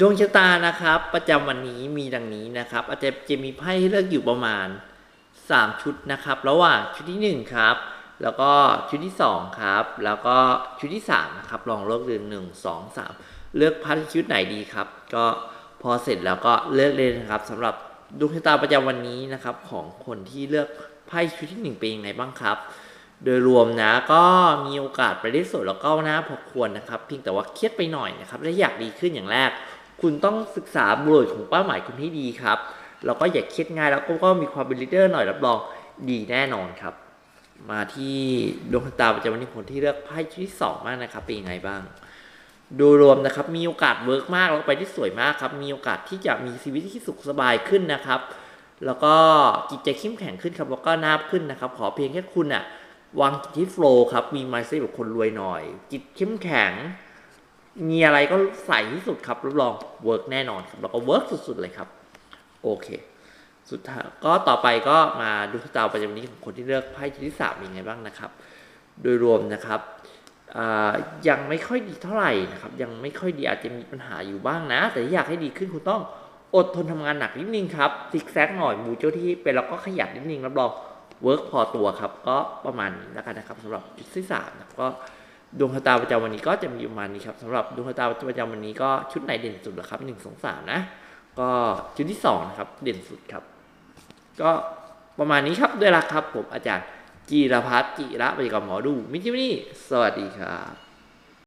ดวงชะตานะครับ ประจำวันนี้มีดังนี้นะครับ อาจจะจะมีไพ่ให้เลือกอยู่ประมาณ 3 ชุดนะครับ ระหว่างชุดที่ 1 ครับ แล้วก็ชุดที่ 2 ครับ แล้วก็ชุดที่3นะครับลองเลือกเรืองหนึ่งสองสามเลือกพันชุดไหนดีครับ ก็พอเสร็จแล้วก็เลือกเลยนะครับสำหรับดวงชะตาประจำวันนี้นะครับ ของคนที่เลือกไพ่ชุดที่1เป็นยังไงบ้างครับ โดยรวมนะก็มีโอกาสไปได้สวยแล้วก็น้าพอควรนะครับ เพียงแต่ว่าเครียดไปหน่อยนะครับและอยากดีขึ้นอย่างแรก คุณต้องศึกษาบริบทของเป้าหมายคุณให้ดีครับแล้วก็อย่าเครียดง่ายแล้วก็ก็มีความเป็นลีดเดอร์หน่อยรับรองดีแน่นอนครับ มาที่ดวงตาประจำวันนี้คนที่เลือกไพ่ที่สองมากนะครับ เป็นยังไงบ้างโดยรวมนะครับมีโอกาสเวิร์กมากแล้วไปได้สวยมากครับมีโอกาสที่จะมีชีวิตที่สุขสบายขึ้นนะครับ แล้วก็จิตใจเข้มแข็งขึ้นครับแล้วก็นาบขึ้นนะครับ ขอเพียงแค่คุณอะ วางจิตที่โฟล์ครับ มีมายเซ็ตแบบคนรวยหน่อย จิตเข้มแข็ง มีอะไรก็ใส่ที่สุดครับรับรองเวิร์กแน่นอนครับ แล้วก็เวิร์กสุดๆเลยครับ โอเค สุดท้ายก็ต่อไปก็มาดูสตาร์ประจำวันนี้ของคนที่เลือกไพ่ชุดที่สามเป็นยังไงบ้างนะครับ โดยรวมนะครับยังไม่ค่อยดีเท่าไหร่นะครับ ยังไม่ค่อยดีอาจจะมีปัญหาอยู่บ้างนะ แต่ถ้าอยากให้ดีขึ้นคุณต้องอดทนทำงานหนักนิดนึงครับซิกแซกหน่อยมูเจ้าที่เป็นแล้วก็ขยันนิดนึงรับรอง เวิร์กพอตัวครับ ก็ประมาณนี้แล้วกันนะครับสำหรับจุดที่สามนะก็ดวงชะตาประจำวันนี้ก็จะมีประมาณนี้ครับสำหรับดวงชะตาประจำวันนี้ก็ชุดไหนเด่นสุดหรอครับหนึ่งสองสามนะ ก็ชุดที่สองนะครับเด่นสุดครับ ก็ประมาณนี้ครับด้วยละครับผมอาจารย์จีรพัฒน์จีระปฏิกรรมหมอดูมิจิมินี่สวัสดีครับ